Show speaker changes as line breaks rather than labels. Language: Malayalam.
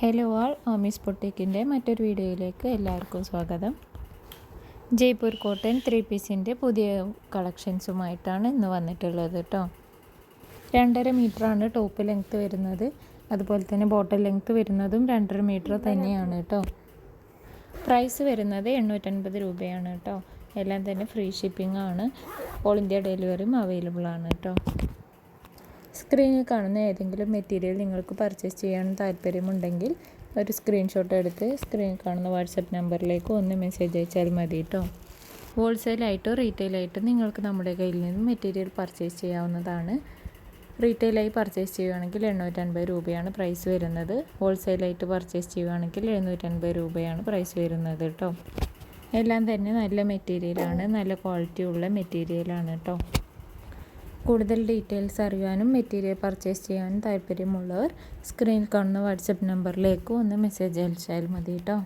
ഹലോ ആൾ ഓമീസ് പൊട്ടിക്കിന്റെ മറ്റൊരു വീഡിയോയിലേക്ക് എല്ലാവർക്കും സ്വാഗതം. ജയ്പൂർ കോട്ടൺ ത്രീ പീസിന്റെ പുതിയ കളക്ഷൻസുമായിട്ടാണ് ഇന്ന് വന്നിട്ടുള്ളത് കേട്ടോ. രണ്ടര മീറ്ററാണ് ടോപ്പ് ലെങ്ത്ത് വരുന്നത്. അതുപോലെ തന്നെ ബോട്ടൽ ലെങ്ത്ത് വരുന്നതും രണ്ടര മീറ്റർ തന്നെയാണ് കേട്ടോ. പ്രൈസ് വരുന്നത് എണ്ണൂറ്റൻപത് രൂപയാണ് കേട്ടോ. എല്ലാം തന്നെ ഫ്രീ ഷിപ്പിംഗ് ആണ്. ഓൾ ഇന്ത്യ ഡെലിവറിയും അവൈലബിൾ ആണ് കേട്ടോ. സ്ക്രീനിൽ കാണുന്ന ഏതെങ്കിലും മെറ്റീരിയൽ നിങ്ങൾക്ക് പർച്ചേസ് ചെയ്യാൻ താല്പര്യമുണ്ടെങ്കിൽ ഒരു സ്ക്രീൻഷോട്ട് എടുത്ത് സ്ക്രീനിൽ കാണുന്ന വാട്സപ്പ് നമ്പറിലേക്ക് ഒന്ന് മെസ്സേജ് അയച്ചാൽ മതി കേട്ടോ ഹോൾസെയിലായിട്ടോ റീറ്റെയിലായിട്ടോ നിങ്ങൾക്ക് നമ്മുടെ കയ്യിൽ നിന്നും മെറ്റീരിയൽ പർച്ചേസ് ചെയ്യാവുന്നതാണ്. റീറ്റെയിലായി പർച്ചേസ് ചെയ്യുകയാണെങ്കിൽ എണ്ണൂറ്റൻപത് രൂപയാണ് പ്രൈസ് വരുന്നത്. ഹോൾസെയിലായിട്ട് പർച്ചേസ് ചെയ്യുകയാണെങ്കിൽ എഴുന്നൂറ്റൻപത് രൂപയാണ് പ്രൈസ് വരുന്നത് കേട്ടോ എല്ലാം തന്നെ നല്ല മെറ്റീരിയലാണ് നല്ല ക്വാളിറ്റി ഉള്ള മെറ്റീരിയലാണ് കേട്ടോ കൂടുതൽ ഡീറ്റെയിൽസ് അറിയാനും മെറ്റീരിയൽ പർച്ചേസ് ചെയ്യാനും താല്പര്യമുള്ളവർ സ്ക്രീനിൽ കാണുന്ന വാട്സപ്പ് നമ്പറിലേക്ക് ഒന്ന് മെസ്സേജ് അയച്ചാൽ മതി കേട്ടോ.